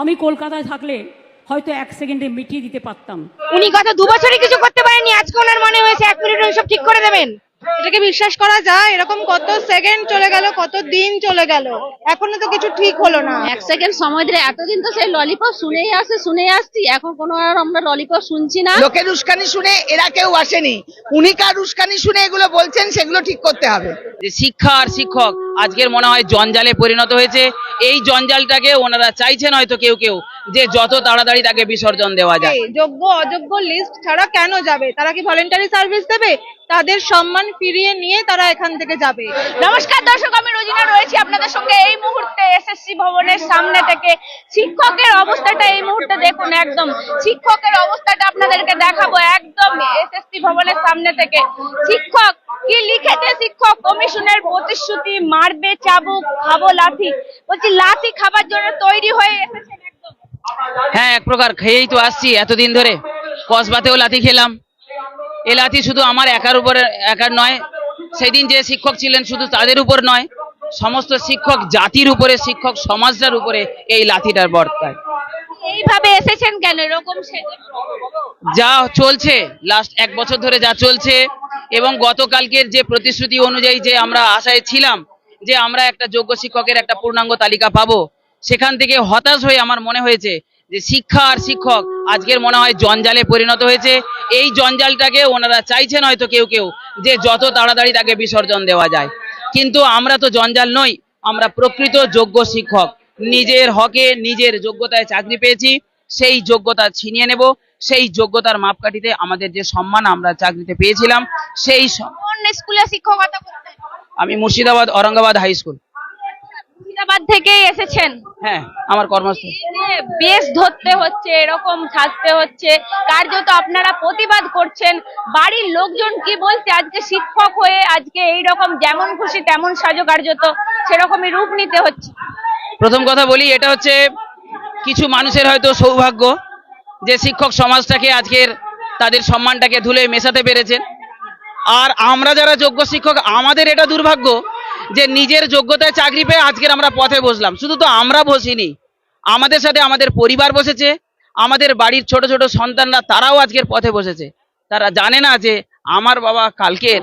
আমি কলকাতায় থাকলে হয়তো এক সেকেন্ডে মিটিয়ে দিতে পারতাম। উনি গত দু বছরে কিছু করতে পারেনি আজকে ওনার মনে হয়েছে এক মিনিট সব ঠিক করে দেবেন। এটাকে বিশ্বাস করা যায় এরকম কত সেকেন্ড চলে গেল কত দিন চলে গেল। এখনও তো কিছু ঠিক হলো না। এক সেকেন্ড সময় দিলে এতদিন তো সেই ললিপপ শুনেই আসছে শুনেই আসছি। এখন কোনো আর আমরা ললিপপ শুনছি না। লোকের উস্কানি শুনে এরা কেউ আসেনি। উনি কার উস্কানি শুনে এগুলো বলছেন সেগুলো ঠিক করতে হবে। যে শিক্ষা আর শিক্ষক আজকের মনে হয় জঞ্জালে পরিণত হয়েছে। এই জঞ্জালটাকে ওনারা চাইছেন হয়তো কেউ কেউ যে যত তাড়াতাড়ি তাকে বিসর্জন দেওয়া যায় যোগ্য অযোগ্য লিস্ট ছাড়া কেন যাবে? তারা কি ভলেন্টারি সার্ভিস দেবে? তাদের সম্মান ফিরিয়ে নিয়ে তারা এখান থেকে যাবে। নমস্কার দর্শক আমি রোজিনা রয়েছি আপনাদের সঙ্গে। এই মুহূর্তে এসএসসি ভবনের সামনে থেকে শিক্ষকের অবস্থাটা এই মুহূর্তে দেখুন একদম। শিক্ষকের অবস্থাটা আপনাদেরকে দেখাবো একদম এসএসসি ভবনের সামনে থেকে। শিক্ষক কি লিখেছে শিক্ষক? কমিশনের প্রতিশ্রুতি মারবে চাবুক খাব লাথি বলছি লাথি খাবার জন্য তৈরি হয়ে এসেছেন একদম। হ্যাঁ এক প্রকার খেয়েই তো আসছি এতদিন ধরে। কসবাতেও লাথি খেলাম। এ লাথি শুধু আমার একার উপরে একার নয় সেদিন যে শিক্ষক ছিলেন শুধু তাদের উপর নয় সমস্ত শিক্ষক জাতির উপরে শিক্ষক সমাজটার উপরে এই লাথিটার বর্তায় এইভাবে এসেছেন কেন? এরকম যা চলছে লাস্ট এক বছর ধরে যা চলছে এবং গতকালকের যে প্রতিশ্রুতি অনুযায়ী যে আমরা আশায় ছিলাম যে আমরা একটা যোগ্য শিক্ষকের একটা পূর্ণাঙ্গ তালিকা পাবো সেখান থেকে হতাশ হয়ে আমার মনে হয়েছে যে শিক্ষা আর শিক্ষক আজকের মনে হয় জঞ্জালে পরিণত হয়েছে। এই জঞ্জালটাকে ওনারা চাইছেন হয়তো কেউ কেউ যে যত তাড়াতাড়ি তাকে বিসর্জন দেওয়া যায়। কিন্তু আমরা তো জঞ্জাল নই আমরা প্রকৃত যোগ্য শিক্ষক। নিজের হকে নিজের যোগ্যতায় চাকরি পেয়েছি সেই যোগ্যতা ছিনিয়ে নেব সেই যোগ্যতার মাপকাঠিতে আমাদের যে সম্মান আমরা চাকরিতে পেয়েছিলাম সেই স্কুলে শিক্ষকতা আমি মুর্শিদাবাদ অরঙ্গাবাদ হাই স্কুল। মুর্শিদাবাদ থেকেই এসেছেন? হ্যাঁ আমার কর্মস্থল। বেশ ধরতে হচ্ছে এরকম থাকতে হচ্ছে। কার্যত আপনারা প্রতিবাদ করছেন। বাড়ির লোকজন কি বলছে? আজকে শিক্ষক হয়ে আজকে এই রকম যেমন খুশি তেমন সাজো কার্যত সেরকমই রূপ নিতে হচ্ছে। প্রথম কথা বলি এটা হচ্ছে কিছু মানুষের হয়তো সৌভাগ্য যে শিক্ষক সমাজটাকে আজকের তাদের সম্মানটাকে ধুলে মেশাতে পেরেছেন। আর আমরা যারা যোগ্য শিক্ষক আমাদের এটা দুর্ভাগ্য যে নিজের যোগ্যতায় চাকরি পেয়ে আজকের আমরা পথে বসলাম। শুধু তো আমরা বসিনি, আমাদের সাথে আমাদের পরিবার বসেছে, আমাদের বাড়ির ছোট ছোট সন্তানরা তারাও আজকের পথে বসেছে। তারা জানে না যে আমার বাবা কালকের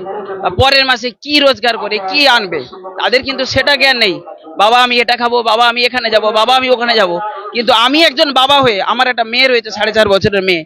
পরের মাসে কি রোজগার করে, কি আনবে। তাদের কিন্তু সেটা জ্ঞান নেই। বাবা, আমি এটা খাব, বাবা, আমি এখানে যাব, বাবা, আমি ওখানে যাব। কিন্তু আমি একজন বাবা হয়ে, আমার একটা মেয়ে রয়েছে সাড়ে চার বছরের মেয়ে।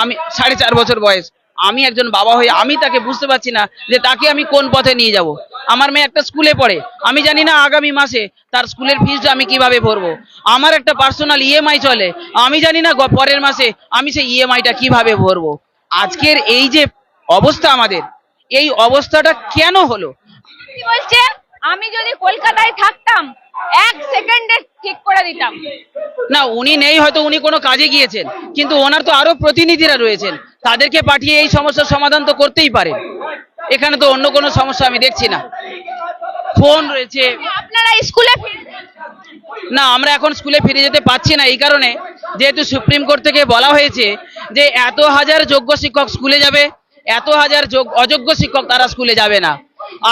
আমি সাড়ে চার বছর বয়স। আমি একজন বাবা হয়ে আমি তাকে বুঝতে পারছি না যে তাকে আমি কোন পথে নিয়ে যাব। আমার মেয়ে একটা স্কুলে পড়ে। আমি জানি না আগামী মাসে তার স্কুলের ফিজটা আমি কীভাবে ভরবো। আমার একটা পার্সোনাল ইএমআই চলে। আমি জানি না পরের মাসে আমি সেই ইএমআইটা কীভাবে ভরবো। আজকের এই যে অবস্থা আমাদের, এই অবস্থাটা কেন হলো? বলছেন আমি যদি কলকাতায় থাকতাম এক সেকেন্ডে ঠিক করে দিতাম। না উনি নেই হয়তো উনি কোনো কাজে গিয়েছেন কিন্তু ওনার তো আরও প্রতিনিধিরা রয়েছেন। তাদেরকে পাঠিয়ে এই সমস্যার সমাধান তো করতেই পারে। এখানে তো অন্য কোনো সমস্যা আমি দেখছি না। ফোন রয়েছে। আপনারা স্কুলে না আমরা এখন স্কুলে ফিরে যেতে পারছি না এই কারণে যেহেতু সুপ্রিম কোর্ট থেকে বলা হয়েছে যে এত হাজার যোগ্য শিক্ষক স্কুলে যাবে এত হাজার যোগ- অযোগ্য শিক্ষক তারা স্কুলে যাবে না।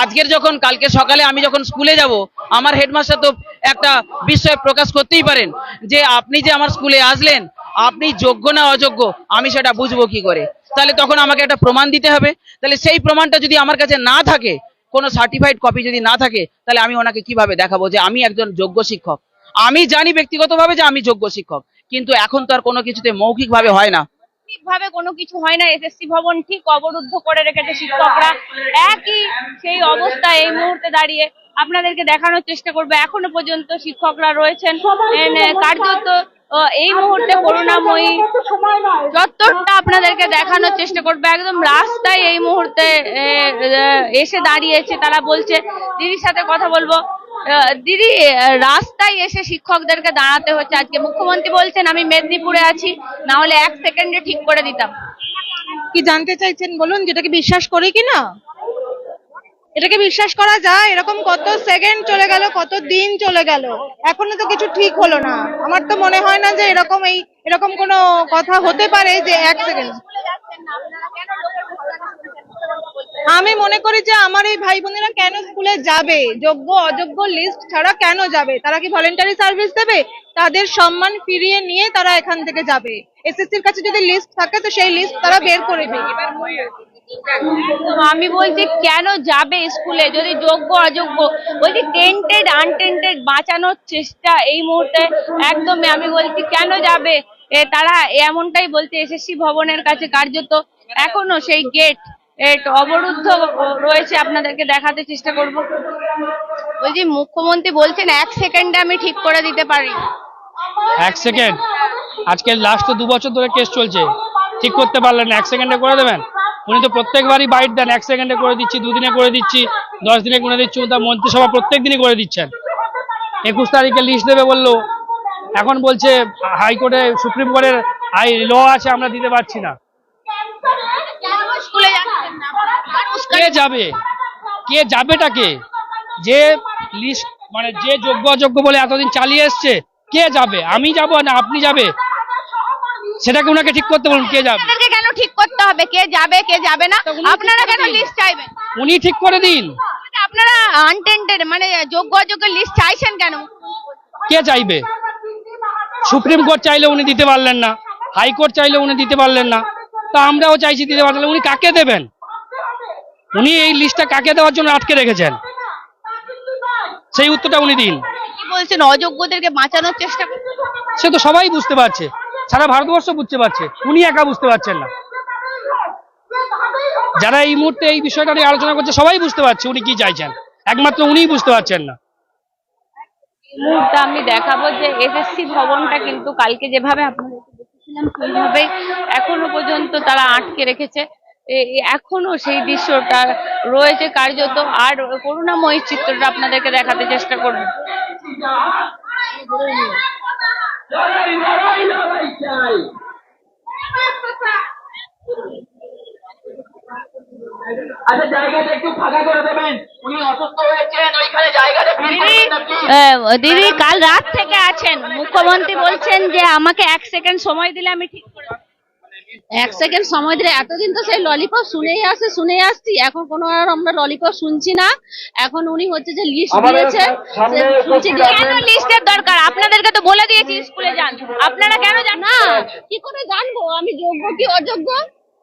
আজকের যখন, কালকে সকালে আমি যখন স্কুলে যাব, আমার হেডমাস্টার তো একটা বিস্ময় প্রকাশ করতেই পারেন যে আপনি যে আমার স্কুলে আসলেন, আপনি যোগ্য না অযোগ্য, আমি সেটা বুঝব কি করে? তাহলে তখন আমাকে একটা প্রমাণ দিতে হবে। তাহলে সেই প্রমাণটা যদি আমার কাছে না থাকে, কোনো সার্টিফাইড কপি যদি না থাকে, তাহলে আমি ওনাকে কীভাবে দেখাবো যে আমি একজন যোগ্য শিক্ষক? আমি জানি ব্যক্তিগতভাবে যে আমি যোগ্য শিক্ষক, কিন্তু এখন তো আর কোনো কিছুতে মৌখিকভাবে হয় না। ঠিকভাবে কোনো কিছু হয় না। এসএসসি ভবন ঠিক অবরুদ্ধ করে রেখেছে শিক্ষকরা। একই সেই অবস্থা এই মুহূর্তে দাঁড়িয়ে। আপনাদেরকে দেখানোর চেষ্টা করব। এখনও পর্যন্ত শিক্ষকরা রয়েছেন। কার্যত এই মুহূর্তে করুণাময়ী চত্বরটা আপনাদেরকে দেখানোর চেষ্টা করব। একদম রাস্তায় এই মুহূর্তে এসে দাঁড়িয়েছে। তারা বলছে, দিদির সাথে কথা বলব। দিদি রাস্তায় এসে শিক্ষকদেরকে দাঁড়াতে হচ্ছে আজকে। মুখ্যমন্ত্রী বলছেন, আমি মেদিনীপুরে আছি না হলে এক সেকেন্ডে ঠিক করে দিতাম। কি জানতে চাইছেন বলুন যেটাকে বিশ্বাস করি কি না এটাকে বিশ্বাস করা যায়, এরকম কত সেকেন্ড চলে গেল, কত দিন চলে গেল। এখনও তো কিছু ঠিক হলো না। আমার তো মনে হয় না যে এরকম এই, এরকম কোনো কথা হতে পারে যে এক সেকেন্ড আমি মনে করি যে আমার এই ভাই বোনেরা কেন স্কুলে যাবে? যোগ্য, অযোগ্য লিস্ট ছাড়া কেন যাবে? তারা কি ভলেন্টারি সার্ভিস দেবে? তাদের সম্মান ফিরিয়ে নিয়ে তারা এখান থেকে যাবে। এসএসসির কাছে যদি লিস্ট থাকে, তো সেই লিস্ট তারা বের করে দেবে। তো আমি বলছি, কেন যাবে স্কুলে? যদি যোগ্য, অযোগ্য? বলছি টেন্টেড আনটেন্টেড বাঁচানোর চেষ্টা এই মুহূর্তে একদমই। আমি বলছি, কেন যাবে? তারা এমনটাই বলছে এসএসসি ভবনের কাছে কার্যত এখনও সেই গেট অবরুদ্ধ রয়েছে। আপনাদেরকে দেখাতে চেষ্টা করব। বলছি, মুখ্যমন্ত্রী বলছেন, এক সেকেন্ডে আমি ঠিক করে দিতে পারি। এক সেকেন্ড আজকে লাস্ট তো দু বছর ধরে কেস চলছে। ঠিক করতে পারলেন এক সেকেন্ডে করে দেবেন? উনি তো প্রত্যেকবারই বাইট দেন। এক সেকেন্ডে করে দিচ্ছি দুদিনে করে দিচ্ছি দশ দিনে করে দিচ্ছি তার মন্ত্রিসভা প্রত্যেক দিনই করে দিচ্ছেন। একুশ তারিখে লিস্ট দেবে বলল। এখন বলছে হাইকোর্টে সুপ্রিম কোর্টের আই ল আছে আমরা দিতে পারছি না। কে যাবে? কে যাবেটা কে? যে লিস্ট মানে যে যোগ্য অযোগ্য বলে এতদিন চালিয়ে এসছে কে যাবে? আমি যাব না আপনি যাবে? সেটাকে ওনাকে ঠিক করতে বলুন কে যাবে? ঠিক করতে হবে কে যাবে কে যাবে না আপনারা কেন লিস্ট চাইবেন? উনি ঠিক করে দিন। আপনারা আনটেন্টেড মানে যোগ্য অযোগ্য লিস্ট চাইছেন কেন? কে চাইবে? সুপ্রিম কোর্ট চাইলে উনি দিতে পারলেন না হাইকোর্ট চাইলে উনি দিতে পারলেন না তো আমরাও চাইছি দিতে পারলেন উনি কাকে দেবেন? উনি এই লিস্টটা কাকে দেওয়ার জন্য আটকে রেখেছেন? সেই উত্তরটা উনি দিন। বলছেন অযোগ্যদেরকে বাঁচানোর চেষ্টা সে তো সবাই বুঝতে পারছে সারা ভারতবর্ষ বুঝতে পারছে উনি একা বুঝতে পারছেন না। যারা এই মুহূর্তে এই বিষয়টা নিয়ে আলোচনা করছে, সবাই বুঝতে পারছে উনি কি চাইছেন। একমাত্র উনিই বুঝতে পারছেন না। মুহূর্তে আমি দেখাবো যে এসএসসি ভবনটা কিন্তু কালকে যেভাবে সেইভাবেই এখনও পর্যন্ত তারা আটকে রেখেছে। এখনও সেই দৃশ্যটা রয়েছে কার্যত। আর করুণাময়ী চিত্রটা আপনাদেরকে দেখাতে চেষ্টা করব। আচ্ছা জায়গাটা একটু ফাঁকা করে দেবেন। উনি অসুস্থ হয়েছেন ওইখানে জায়গাটা দিদি কাল রাত থেকে আছেন। মুখ্যমন্ত্রী বলছেন যে আমাকে এক সেকেন্ড সময় দিলে আমি ঠিক করে এক সেকেন্ড সময় দিলে এতদিন তো সেই ললিপপ শুনেই আসে শুনেই আসছি। এখন কোনো আর আমরা ললিপপ শুনছি না। এখন উনি হচ্ছে যে লিস্ট দিয়েছে। শুনছি কেন লিস্টের দরকার? আপনাদেরকে তো বলে দিয়েছি স্কুলে যান। আপনারা কেন যান না কি করে জানব? আমি যোগ্য কি অযোগ্য?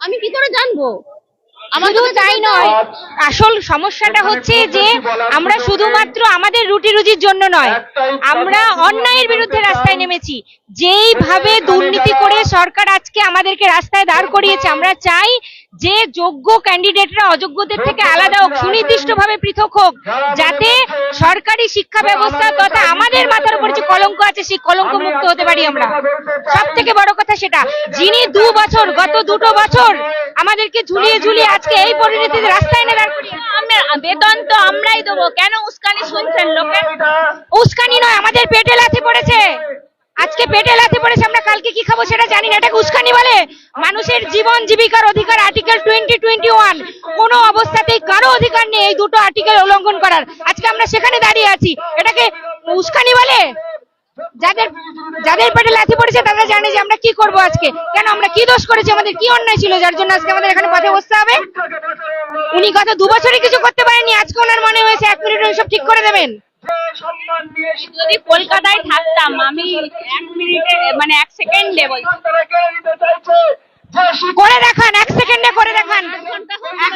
আমি কি করে জানব? আমার শুধু তাই নয়। আসল সমস্যাটা হচ্ছে যে আমরা শুধুমাত্র আমাদের রুটি রুজির জন্য নয়। আমরা অন্যায়ের বিরুদ্ধে রাস্তায় নেমেছি। যেইভাবে দুর্নীতি করে সরকার আজকে আমাদেরকে রাস্তায় দাঁড় করিয়েছে আমরা চাই যে যোগ্য ক্যান্ডিডেটরা অযোগ্যদের থেকে আলাদা হোক সুনির্দিষ্টভাবে পৃথক হোক যাতে সরকারি শিক্ষা ব্যবস্থা তথা আমাদের মাথার উপর যে কলঙ্ক আছে সেই কলঙ্ক মুক্ত হতে পারি আমরা। সব থেকে বড় কথা সেটা যিনি দু বছর গত দুটো বছর আমাদেরকে ঝুলিয়ে ঝুলিয়ে আজকে এই পরিণতিতে রাস্তায় এনে দাঁড় করিয়ে বেতন তো আমরাই দেবো। কেন উস্কানি শুনছেন লোকে উস্কানি নয় আমাদের পেটে লাথি পড়েছে। আজকে পেটে লাথি পড়েছে আমরা কালকে কি খাব সেটা জানি না। এটাকে উস্কানি বলে মানুষের জীবন জীবিকার অধিকার আর্টিকেল টোয়েন্টি টোয়েন্টি ওয়ান। কোনো অবস্থাতেই কারও অধিকার নেই এই দুটো আর্টিকেল উল্লঙ্ঘন করার। আজকে আমরা সেখানে দাঁড়িয়ে আছি। এটাকে উস্কানি বলে? যাদের যাদের পেটে লাথি পড়েছে তারা জানে যে আমরা কি করব আজকে। কেন আমরা কি দোষ করেছি? আমাদের কি অন্যায় ছিল? যার জন্য আজকে আমাদের এখানে পথে বসতে হবে। উনি গত দু বছরে কিছু করতে পারেনি আজকে ওনার মনে হয়েছে এক মিনিট সব ঠিক করে দেবেন। যদি কলকাতায় থাকতাম আমি এক মিনিটে মানে এক সেকেন্ডে বলছি। করে দেখান এক সেকেন্ডে করে দেখান।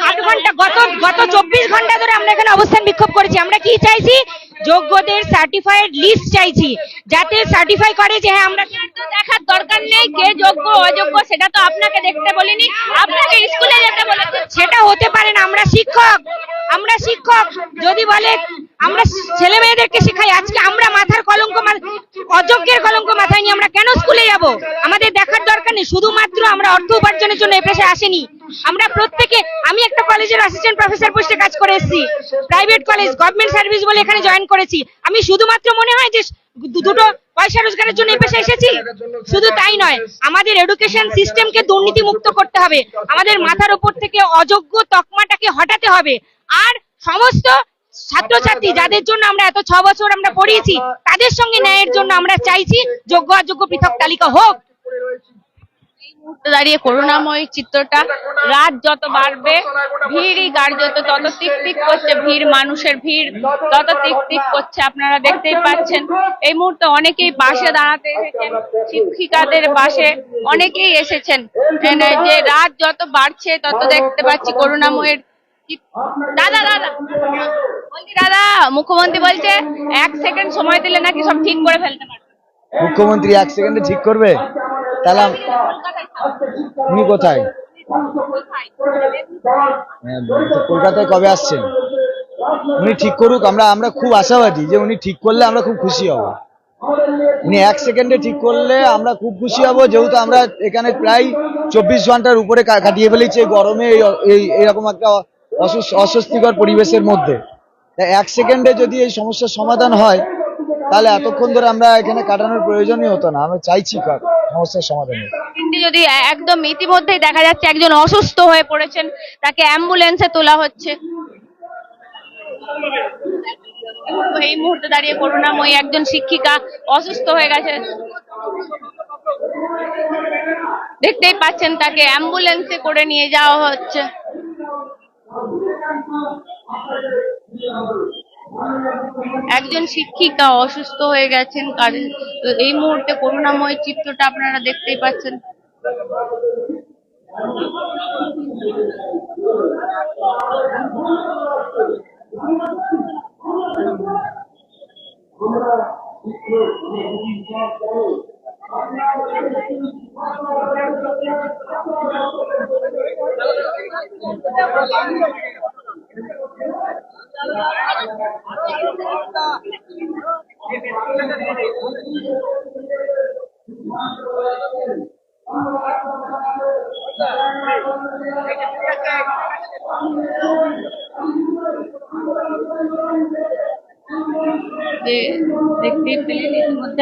আট ঘণ্টা গত গত চব্বিশ ঘণ্টা ধরে আমরা এখানে অবস্থান বিক্ষোভ করেছি। আমরা কি চাইছি? যোগ্যদের সার্টিফাইড লিস্ট চাইছি। যাতে সার্টিফাই করে যে হ্যাঁ আমরা দেখার দরকার নেই কে যোগ্য অযোগ্য সেটা তো আপনাকে দেখতে বলিনি। আপনাকে স্কুলে যেতে বলে সেটা হতে পারে না। আমরা শিক্ষক। আমরা শিক্ষক। যদি বলে আমরা ছেলে মেয়েদেরকে শেখাই আজকে আমরা মাথার কলঙ্ক অযোগ্যের কলঙ্ক মাথায় নিয়ে আমরা কেন স্কুলে যাব? আমাদের দেখার দরকার নেই। শুধুমাত্র আমরা অর্থ উপার্জনের জন্য এই পেশায় আসেনি। আমরা প্রত্যেকে, আমি একটা কলেজের অ্যাসিস্ট্যান্ট প্রফেসর পোস্টে কাজ করে এসেছি। প্রাইভেট কলেজ গভর্নমেন্ট সার্ভিস বলে এখানে জয়েন করেছি। আমি শুধুমাত্র মনে হয় যে দুটো পয়সা রোজগারের জন্য এই এসেছি? শুধু তাই নয়, আমাদের এডুকেশন সিস্টেমকে দুর্নীতি মুক্ত করতে হবে। আমাদের মাথার উপর থেকে অযোগ্য তকমাটাকে হটাতে হবে। আর সমস্ত ছাত্রছাত্রী যাদের জন্য আমরা এত ছ বছর আমরা পড়িয়েছি, তাদের সঙ্গে ন্যায়ের জন্য আমরা চাইছি, যোগ্য অযোগ্য পৃথক তালিকা হোক। দাঁড়িয়ে করুণাময় চিত্রটা। রাত যত বাড়বে, ভিড়ই কার্যত তত টিক করছে ভিড়, মানুষের ভিড় তত টিক করছে, আপনারা দেখতেই পাচ্ছেন। এই মুহূর্তে অনেকেই পাশে দাঁড়াতে এসেছেন, শিক্ষিকাদের পাশে অনেকেই এসেছেন। যে রাত যত বাড়ছে, তত দেখতে পাচ্ছি করুণাময়ের দাদা দাদা! দাদা, মুখ্যমন্ত্রী বলছে, এক সেকেন্ড সময় দিলে নাকি সব ঠিক করে ফেলতে পারবে। মুখ্যমন্ত্রী এক সেকেন্ডে ঠিক করবে? তাহলে উনি কোথায়? হ্যাঁ, কলকাতায় কবে আসছেন? উনি ঠিক করুক আমরা আমরা খুব আশাবাদী যে উনি ঠিক করলে আমরা খুব খুশি হব। উনি এক সেকেন্ডে ঠিক করলে আমরা খুব খুশি হব যেহেতু আমরা এখানে প্রায় চব্বিশ ঘণ্টার উপরে কাটিয়ে ফেলেছি গরমে এই- এরকম একটা অস্বস্তিকর পরিবেশের মধ্যে। এক সেকেন্ডে যদি এই সমস্যার সমাধান হয় তাহলে এতক্ষণ ধরে আমরা এখানে কাটানোর প্রয়োজনই হতো না। আমরা চাইছি সমস্যার সমাধানের কিন্তু যদি একদম ইতিমধ্যেই দেখা যাচ্ছে একজন অসুস্থ হয়ে পড়েছেন, তাকে অ্যাম্বুলেন্সে তোলা হচ্ছে। এই মুহূর্তে দাঁড়িয়ে করুণাময়ী একজন শিক্ষিকা, অসুস্থ হয়ে গেছে। দেখতেই পাচ্ছেন তাকে অ্যাম্বুলেন্সে করে নিয়ে যাওয়া হচ্ছে। একজন শিক্ষিকা অসুস্থ হয়ে গেছেন কারণ এই মুহূর্তে করুণাময় চিত্রটা আপনারা দেখতেই পাচ্ছেন।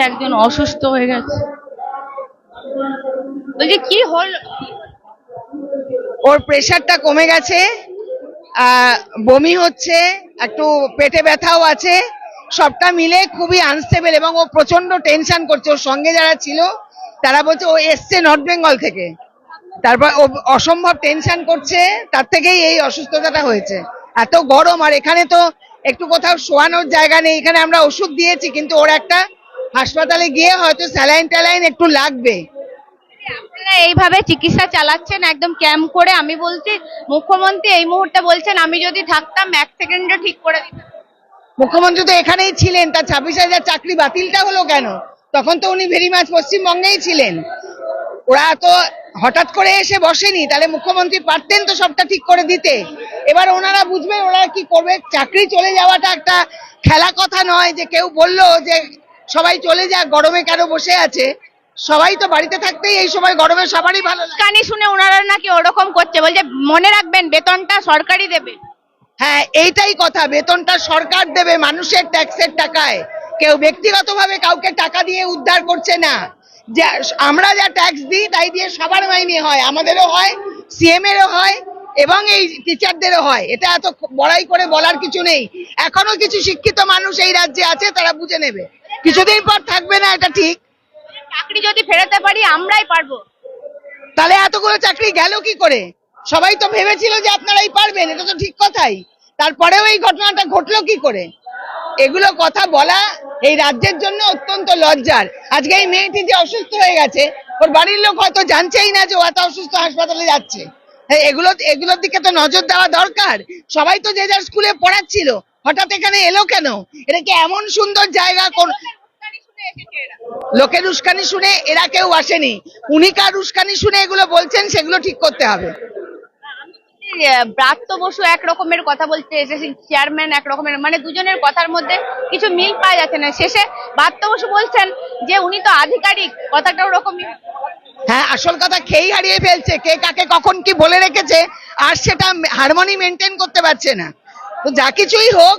একজন অসুস্থ হয়ে গেছে। বলছি কি হল? ওর প্রেশারটা কমে গেছে। বমি হচ্ছে, একটু পেটে ব্যথাও আছে, সবটা মিলে খুবই আনস্টেবল এবং ও প্রচণ্ড টেনশন করছে। ওর সঙ্গে যারা ছিল, তারা বলছে ও এসছে নর্থ বেঙ্গল থেকে। তারপর ও অসম্ভব টেনশন করছে, তার থেকেই এই অসুস্থতাটা হয়েছে। এত গরম, আর এখানে তো একটু কোথাও শোয়ানোর জায়গা নেই। এখানে আমরা ওষুধ দিয়েছি, কিন্তু ওর একটা হাসপাতালে গিয়ে হয়তো স্যালাইন ট্যালাইন একটু লাগবে। আপনারা এইভাবে চিকিৎসা চালাচ্ছেন, একদম ক্যাম্প করে আমি বলছি, মুখ্যমন্ত্রী এই মুহূর্তে বলছেন, আমি যদি থাকতাম, এক সেকেন্ডে ঠিক করে দিতাম। মুখ্যমন্ত্রী তো এখানেই ছিলেন, তার ছাব্বিশ হাজার চাকরি বাতিলটা হলো কেন? তখন তো উনি ভেরি মাছ পশ্চিমবঙ্গেই ছিলেন। ওরা তো হঠাৎ করে এসে বসেনি, তাহলে মুখ্যমন্ত্রী পারতেন তো সবটা ঠিক করে দিতে। এবার ওনারা বুঝবেন ওনারা কি করবে? চাকরি চলে যাওয়াটা একটা খেলা কথা নয় যে কেউ বলল যে সবাই চলে যাক, গরমে কেন বসে আছে? সবাই তো বাড়িতে থাকতেই এই সময় গরমে সবারই ভালো লাগে। কানি শুনে ওনারা নাকি ওরকম করছে বলছে মনে রাখবেন বেতনটা সরকারই দেবে। হ্যাঁ এইটাই কথা বেতনটা সরকার দেবে মানুষের ট্যাক্সের টাকায়। কেউ ব্যক্তিগতভাবে কাউকে টাকা দিয়ে উদ্ধার করছে না। যা আমরা যা ট্যাক্স দিই তাই দিয়ে সবার মাইনে হয়। আমাদেরও হয় সিএম এরও হয় এবং এই টিচারদেরও হয়। এটা এত বড়াই করে বলার কিছু নেই। এখনও কিছু শিক্ষিত মানুষ এই রাজ্যে আছে তারা বুঝে নেবে। কিছুদিন পর থাকবে না এটা ঠিক। চাকরি যদি ফেরাতে পারি আমরাই পারব। তাহলে এতগুলো চাকরি গেল কি করে? সবাই তো ভেবেছিল যে আপনারাই পারবেন এটা তো ঠিক কথাই। তারপরেও এই ঘটনাটা ঘটলো কি করে? এগুলো কথা বলা এই রাজ্যের জন্য অত্যন্ত লজ্জার। আজকে এই মেয়েটি যে অসুস্থ হয়ে গেছে ওর বাড়ির লোক হয়তো জানছেই না যে ও এত অসুস্থ হাসপাতালে যাচ্ছে। হ্যাঁ, এগুলো এগুলোর দিকে তো নজর দেওয়া দরকার। সবাই তো যে যার স্কুলে পড়াচ্ছিল হঠাৎ এখানে এলো কেন? এটা কি এমন সুন্দর জায়গা কোন লোকের উস্কানি শুনে এরা কেউ আসেনি। উনি কার উস্কানি শুনে এগুলো বলছেন সেগুলো ঠিক করতে হবে। ব্রাত্য বসু এক রকমের কথা বলছে চেয়ারম্যান এক রকমের মানে দুজনের কথার মধ্যে কিছু মিল পাওয়া যাচ্ছে না। শেষে ব্রাত্য বসু বলছেন যে উনি তো আধিকারিক কথাটা ওরকমই হ্যাঁ আসল কথা খেই হারিয়ে ফেলছে কে কাকে কখন কি বলে রেখেছে আর সেটা হারমোনি মেনটেন করতে পারছে না। তো যা কিছুই হোক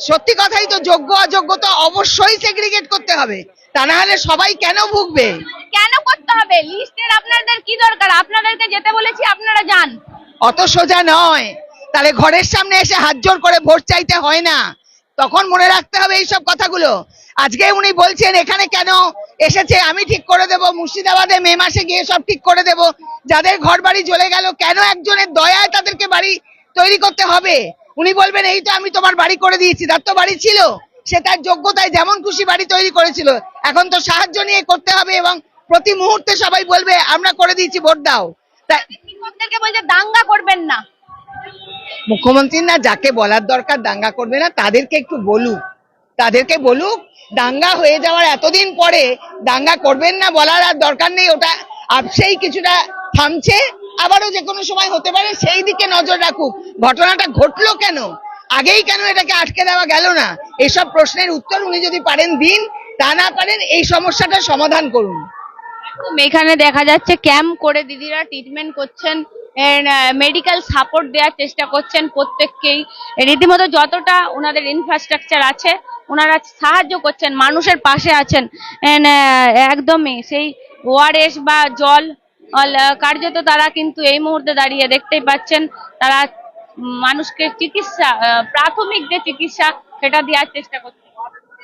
সত্যি কথাই তো যোগ্য অযোগ্য তো অবশ্যই সেগ্রিগেট করতে হবে। তা না হলে সবাই কেন ভুগবে? কেন করতে হবে? লিস্টের আপনাদের কি দরকার? আপনাদেরকে যেতে বলেছি আপনারা যান। অত সোজা নয়। তাহলে ঘরের সামনে এসে হাত জোর করে ভোট চাইতে হয় না। তখন মনে রাখতে হবে এইসব কথাগুলো। আজকে উনি বলছেন এখানে কেন এসেছে? আমি ঠিক করে দেব। মুর্শিদাবাদে মে মাসে গিয়ে সব ঠিক করে দেব। যাদের ঘর বাড়ি জ্বলে গেল কেন একজনের দয়ায় তাদেরকে বাড়ি তৈরি করতে হবে? উনি বলবেন এই তো আমি তোমার বাড়ি করে দিয়েছি তার তো বাড়ি ছিল। সে তার যোগ্যতায় যেমন খুশি বাড়ি তৈরি করেছিল। এখন তো সাহায্য নিয়ে করতে হবে এবং প্রতি মুহূর্তে সবাই বলবে আমরা করে দিয়েছি ভোট দাও। শিক্ষকদেরকে বলছে দাঙ্গা করবেন না। মুখ্যমন্ত্রী না যাকে বলার দরকার দাঙ্গা করবে না তাদেরকে একটু বলুক। তাদেরকে বলুক দাঙ্গা হয়ে যাওয়ার এতদিন পরে দাঙ্গা করবেন না বলার আর দরকার নেই ওটা আপসেই কিছুটা থামছে। আবারও যে কোনো সময় হতে পারে সেই দিকে নজর রাখুক। ঘটনাটা ঘটলো কেন? আগেই কেন এটাকে আটকে দেওয়া গেল না? এসব প্রশ্নের উত্তর উনি যদি পারেন দিন তা না পারেন এই সমস্যাটা সমাধান করুন। এখানে দেখা যাচ্ছে ক্যাম্প করে দিদিরা ট্রিটমেন্ট করছেন মেডিকেল সাপোর্ট দেওয়ার চেষ্টা করছেন প্রত্যেককেই। রীতিমতো যতটা ওনাদের ইনফ্রাস্ট্রাকচার আছে ওনারা সাহায্য করছেন মানুষের পাশে আছেন And, একদমই সেই ওআরএস বা জল কার্যত তারা কিন্তু এই মুহূর্তে দাঁড়িয়ে দেখতেই পাচ্ছেন, তারা মানুষকে চিকিৎসা প্রাথমিক যে চিকিৎসা, সেটা দেওয়ার চেষ্টা করছেন